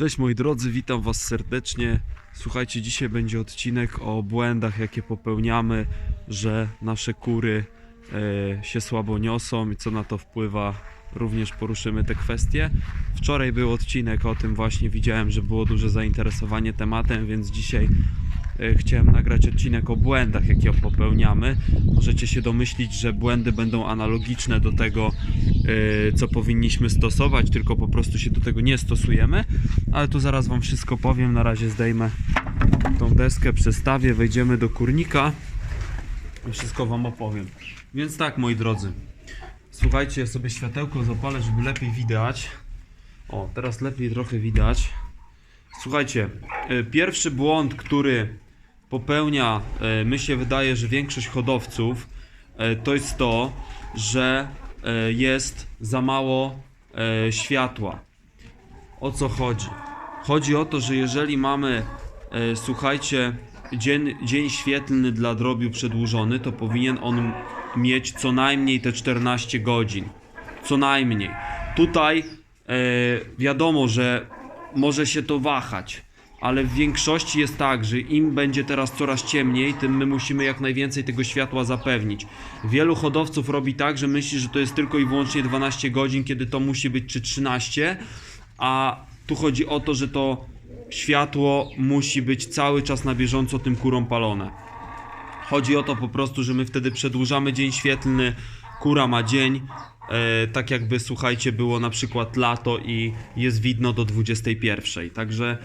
Cześć moi drodzy, witam was serdecznie. Słuchajcie, dzisiaj będzie odcinek o błędach, jakie popełniamy, że nasze kury e, się słabo niosą i co na to wpływa. Również poruszymy te kwestie. Wczoraj był odcinek o tym właśnie, widziałem, że było duże zainteresowanie tematem, więc dzisiaj chciałem nagrać odcinek o błędach, jakie popełniamy. Możecie się domyślić, że błędy będą analogiczne do tego, e, co powinniśmy stosować, tylko po prostu się do tego nie stosujemy. Ale to zaraz Wam wszystko powiem. Na razie zdejmę tą deskę, przestawię, wejdziemy do kurnika wszystko Wam opowiem. Więc tak, moi drodzy. Słuchajcie, ja sobie światełko zapalę, żeby lepiej widać. O, teraz lepiej trochę widać. Słuchajcie, y, pierwszy błąd, który popełnia, y, mi się wydaje, że większość hodowców, y, to jest to, że y, jest za mało światła. O co chodzi? Chodzi o to, że jeżeli mamy, e, słuchajcie, dzień, dzień świetlny dla drobiu przedłużony, to powinien on mieć co najmniej te 14 godzin. Co najmniej. Tutaj e, wiadomo, że może się to wahać, ale w większości jest tak, że im będzie teraz coraz ciemniej, tym my musimy jak najwięcej tego światła zapewnić. Wielu hodowców robi tak, że myśli, że to jest tylko i wyłącznie 12 godzin, kiedy to musi być czy 13, a tu chodzi o to, że to światło musi być cały czas na bieżąco tym kurom palone. Chodzi o to po prostu, że my wtedy przedłużamy dzień świetlny, kura ma dzień, e, tak jakby słuchajcie, było na przykład lato i jest widno do 21. Także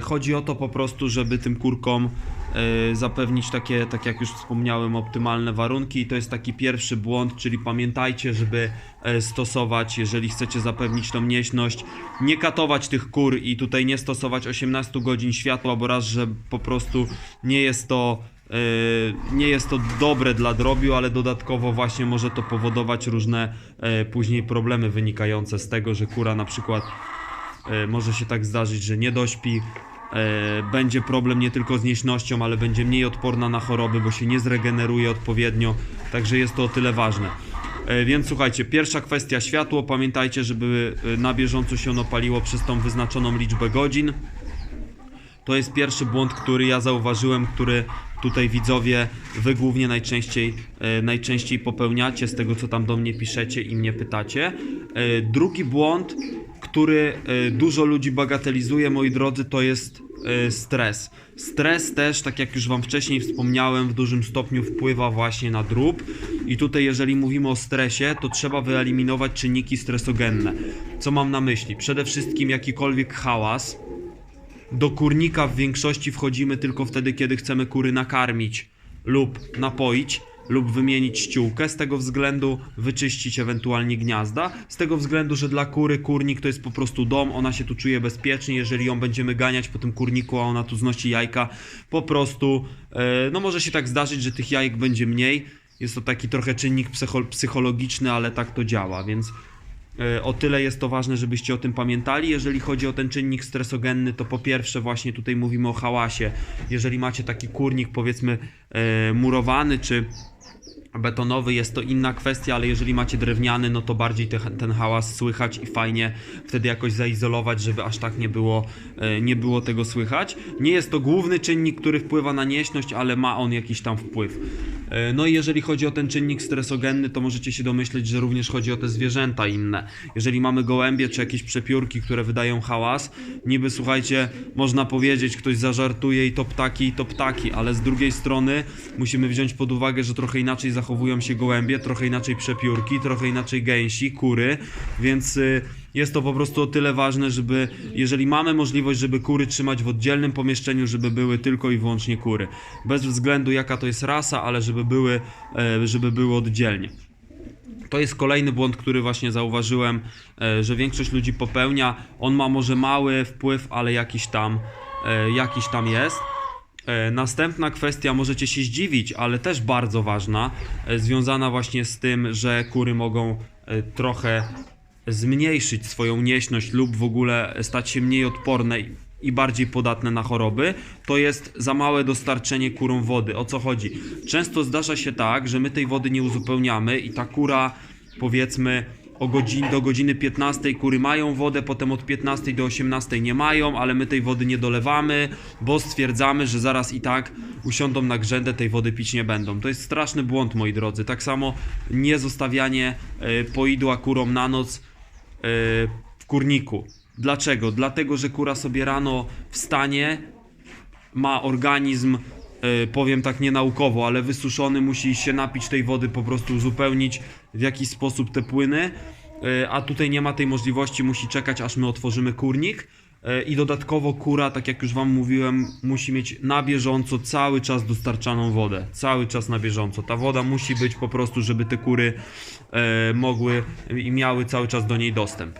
chodzi o to po prostu, żeby tym kurkom e, zapewnić takie, tak jak już wspomniałem, optymalne warunki. I to jest taki pierwszy błąd, czyli pamiętajcie, żeby e, stosować, jeżeli chcecie zapewnić tą mieśność, nie katować tych kur i tutaj nie stosować 18 godzin światła, bo raz, że po prostu nie jest to e, nie jest to dobre dla drobiu, ale dodatkowo właśnie może to powodować różne e, później problemy wynikające z tego, że kura na przykład e, może się tak zdarzyć, że nie dośpi. E, będzie problem nie tylko z nieśnością, ale będzie mniej odporna na choroby, bo się nie zregeneruje odpowiednio. Także jest to o tyle ważne. E, Więc słuchajcie, pierwsza kwestia światło. Pamiętajcie, żeby e, na bieżąco się ono paliło przez tą wyznaczoną liczbę godzin. To jest pierwszy błąd, który ja zauważyłem, który tutaj widzowie wy głównie najczęściej, e, najczęściej popełniacie z tego co tam do mnie piszecie i mnie pytacie. E, drugi błąd, który e, dużo ludzi bagatelizuje, moi drodzy, to jest e, stres. Stres też, tak jak już wam wcześniej wspomniałem, w dużym stopniu wpływa właśnie na drób. I tutaj, jeżeli mówimy o stresie, to trzeba wyeliminować czynniki stresogenne. Co mam na myśli? Przede wszystkim jakikolwiek hałas, do kurnika w większości wchodzimy tylko wtedy, kiedy chcemy kury nakarmić lub napoić lub wymienić ściółkę. Z tego względu wyczyścić ewentualnie gniazda. Z tego względu, że dla kury kurnik to jest po prostu dom, ona się tu czuje bezpiecznie. Jeżeli ją będziemy ganiać po tym kurniku, a ona tu znosi jajka, po prostu e, no może się tak zdarzyć, że tych jajek będzie mniej. Jest to taki trochę czynnik psycho- psychologiczny, ale tak to działa, więc O tyle jest to ważne, żebyście o tym pamiętali. Jeżeli chodzi o ten czynnik stresogenny, to po pierwsze właśnie tutaj mówimy o hałasie. Jeżeli macie taki kurnik powiedzmy e, murowany czy betonowy jest to inna kwestia, ale jeżeli macie drewniany, no to bardziej te, ten hałas słychać i fajnie wtedy jakoś zaizolować, żeby aż tak nie było, e, nie było tego słychać. Nie jest to główny czynnik, który wpływa na nieśność, ale ma on jakiś tam wpływ. E, No i jeżeli chodzi o ten czynnik stresogenny, to możecie się domyśleć, że również chodzi o te zwierzęta inne. Jeżeli mamy gołębie czy jakieś przepiórki, które wydają hałas, niby słuchajcie, można powiedzieć, ktoś zażartuje i to ptaki, i to ptaki, ale z drugiej strony musimy wziąć pod uwagę, że trochę inaczej zachowują się gołębie, trochę inaczej przepiórki, trochę inaczej gęsi, kury, więc y, jest to po prostu o tyle ważne, żeby jeżeli mamy możliwość, żeby kury trzymać w oddzielnym pomieszczeniu, żeby były tylko i wyłącznie kury. Bez względu jaka to jest rasa, ale żeby były, e, żeby były oddzielnie. To jest kolejny błąd, który właśnie zauważyłem, e, że większość ludzi popełnia. On ma może mały wpływ, ale jakiś tam, e, jakiś tam jest. Następna kwestia, możecie się zdziwić, ale też bardzo ważna, związana właśnie z tym, że kury mogą trochę zmniejszyć swoją nieśność lub w ogóle stać się mniej odporne i- bardziej podatne na choroby, to jest za małe dostarczenie kurom wody. O co chodzi? Często zdarza się tak, że my tej wody nie uzupełniamy i ta kura powiedzmy o godzin, do godziny 15 kury mają wodę, potem od 15 do 18 nie mają, ale my tej wody nie dolewamy, bo stwierdzamy, że zaraz i tak usiądą na grzędę, tej wody pić nie będą. To jest straszny błąd, moi drodzy. Tak samo nie zostawianie e, poidła kurom na noc w kurniku. Dlaczego? Dlatego, że kura sobie rano wstanie, ma organizm, e, powiem tak nienaukowo, ale wysuszony, musi się napić tej wody, po prostu uzupełnić w jakiś sposób te płyny, e, a tutaj nie ma tej możliwości, musi czekać aż my otworzymy kurnik. E, I dodatkowo kura, tak jak już Wam mówiłem, musi mieć na bieżąco cały czas dostarczaną wodę. Cały czas na bieżąco. Ta woda musi być po prostu, żeby te kury e, mogły i miały cały czas do niej dostęp.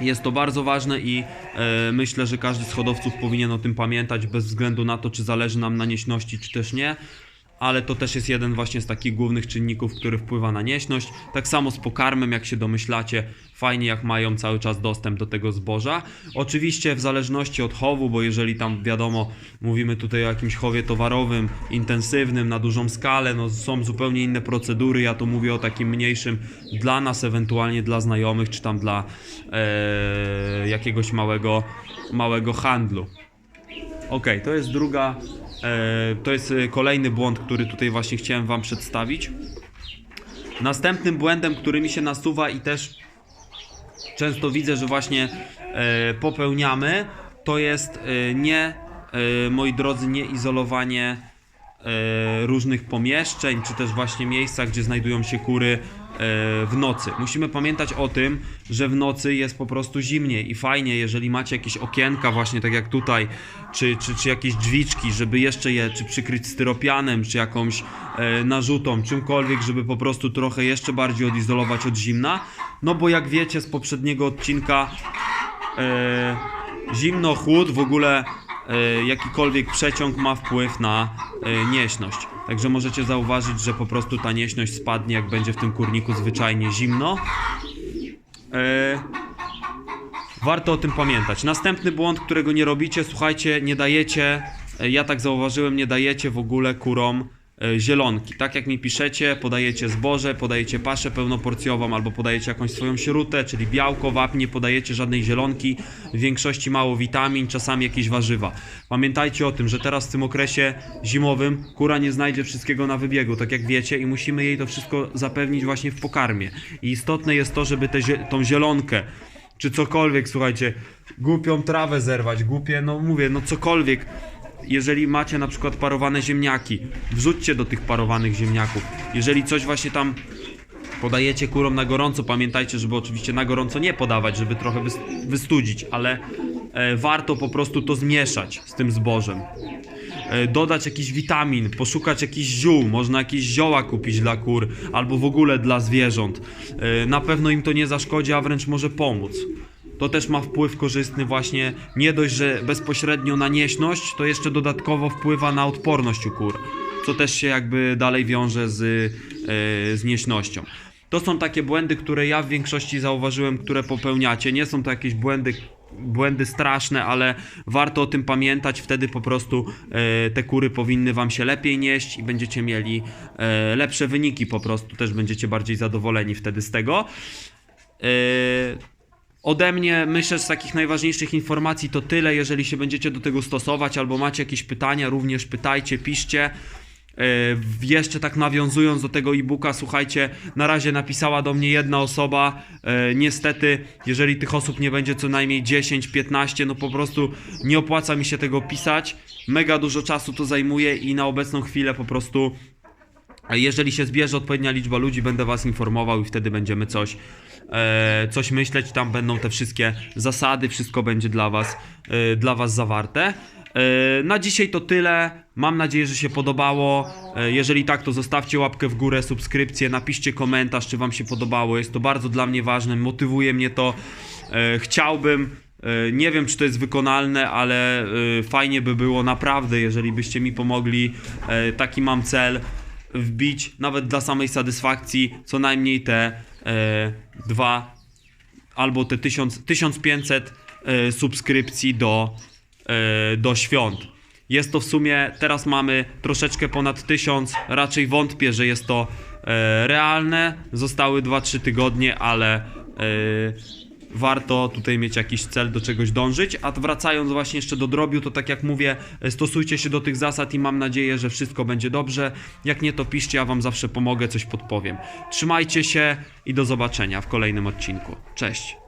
Jest to bardzo ważne i e, myślę, że każdy z hodowców powinien o tym pamiętać, bez względu na to, czy zależy nam na nieśności, czy też nie. Ale to też jest jeden właśnie z takich głównych czynników, który wpływa na nieśność. Tak samo z pokarmem, jak się domyślacie, fajnie jak mają cały czas dostęp do tego zboża. Oczywiście w zależności od chowu, bo jeżeli tam wiadomo, mówimy tutaj o jakimś chowie towarowym, intensywnym, na dużą skalę, no są zupełnie inne procedury. Ja tu mówię o takim mniejszym dla nas, ewentualnie dla znajomych, czy tam dla e, jakiegoś małego, małego handlu. Okej, to jest druga, to jest e, kolejny błąd, który tutaj właśnie chciałem Wam przedstawić. Następnym błędem, który mi się nasuwa i też często widzę, że właśnie e, popełniamy, to jest e, nie, e, moi drodzy, nie izolowanie e, różnych pomieszczeń, czy też właśnie miejsca, gdzie znajdują się kury e, w nocy. Musimy pamiętać o tym, że w nocy jest po prostu zimniej i fajnie, jeżeli macie jakieś okienka, właśnie tak jak tutaj, czy, czy, czy jakieś drzwiczki, żeby jeszcze je czy przykryć styropianem, czy jakąś e, narzutą, czymkolwiek, żeby po prostu trochę jeszcze bardziej odizolować od zimna. No bo jak wiecie z poprzedniego odcinka, e, zimno, chłód, w ogóle e, jakikolwiek przeciąg ma wpływ na e, nieśność. Także możecie zauważyć, że po prostu ta nieśność spadnie, jak będzie w tym kurniku zwyczajnie zimno. E, warto o tym pamiętać. Następny błąd, którego nie robicie, słuchajcie, nie dajecie, e, ja tak zauważyłem, nie dajecie w ogóle kurom e, zielonki. Tak jak mi piszecie, podajecie zboże, podajecie paszę pełnoporcjową albo podajecie jakąś swoją śrutę, czyli białko, wapń, nie podajecie żadnej zielonki, w większości mało witamin, czasami jakieś warzywa. Pamiętajcie o tym, że teraz w tym okresie zimowym kura nie znajdzie wszystkiego na wybiegu, tak jak wiecie, i musimy jej to wszystko zapewnić właśnie w pokarmie. I istotne jest to, żeby tę tą zielonkę czy cokolwiek, słuchajcie, głupią trawę zerwać, głupie, no mówię, no cokolwiek. Jeżeli macie na przykład parowane ziemniaki, wrzućcie do tych parowanych ziemniaków. Jeżeli coś właśnie tam podajecie kurom na gorąco, pamiętajcie, żeby oczywiście na gorąco nie podawać, żeby trochę wys- wystudzić, ale e, warto po prostu to zmieszać z tym zbożem. E, dodać jakiś witamin, poszukać jakichś ziół, można jakieś zioła kupić dla kur, albo w ogóle dla zwierząt. E, Na pewno im to nie zaszkodzi, a wręcz może pomóc. To też ma wpływ korzystny właśnie, nie dość, że bezpośrednio na nieśność, to jeszcze dodatkowo wpływa na odporność u kur, co też się jakby dalej wiąże z, e, z nieśnością. To są takie błędy, które ja w większości zauważyłem, które popełniacie. Nie są to jakieś błędy, błędy straszne, ale warto o tym pamiętać. Wtedy po prostu e, te kury powinny Wam się lepiej nieść i będziecie mieli e, lepsze wyniki. Po prostu też będziecie bardziej zadowoleni wtedy z tego. E, Ode mnie myślę z takich najważniejszych informacji to tyle. Jeżeli się będziecie do tego stosować albo macie jakieś pytania, również pytajcie, piszcie. E, Jeszcze tak nawiązując do tego e-booka, słuchajcie, na razie napisała do mnie jedna osoba. E, Niestety, jeżeli tych osób nie będzie co najmniej 10, 15, no po prostu nie opłaca mi się tego pisać. Mega dużo czasu to zajmuje i na obecną chwilę po prostu jeżeli się zbierze odpowiednia liczba ludzi, będę Was informował i wtedy będziemy coś, e, coś myśleć. Tam będą te wszystkie zasady, wszystko będzie dla Was, e, dla was zawarte. E, na dzisiaj to tyle. Mam nadzieję, że się podobało. E, jeżeli tak, to zostawcie łapkę w górę, subskrypcję, napiszcie komentarz, czy Wam się podobało. Jest to bardzo dla mnie ważne, motywuje mnie to. E, chciałbym. E, Nie wiem, czy to jest wykonalne, ale e, fajnie by było naprawdę, jeżeli byście mi pomogli. E, Taki mam cel wbić nawet dla samej satysfakcji co najmniej te e, dwa albo te 1000, 1500 e, subskrypcji do, e, do świąt. Jest to w sumie, teraz mamy troszeczkę ponad 1000, raczej wątpię, że jest to e, realne. Zostały 2-3 tygodnie, ale e, warto tutaj mieć jakiś cel, do czegoś dążyć. A wracając właśnie jeszcze do drobiu, to tak jak mówię, e, stosujcie się do tych zasad i mam nadzieję, że wszystko będzie dobrze. Jak nie, to piszcie, ja wam zawsze pomogę, coś podpowiem. Trzymajcie się i do zobaczenia w kolejnym odcinku. Cześć!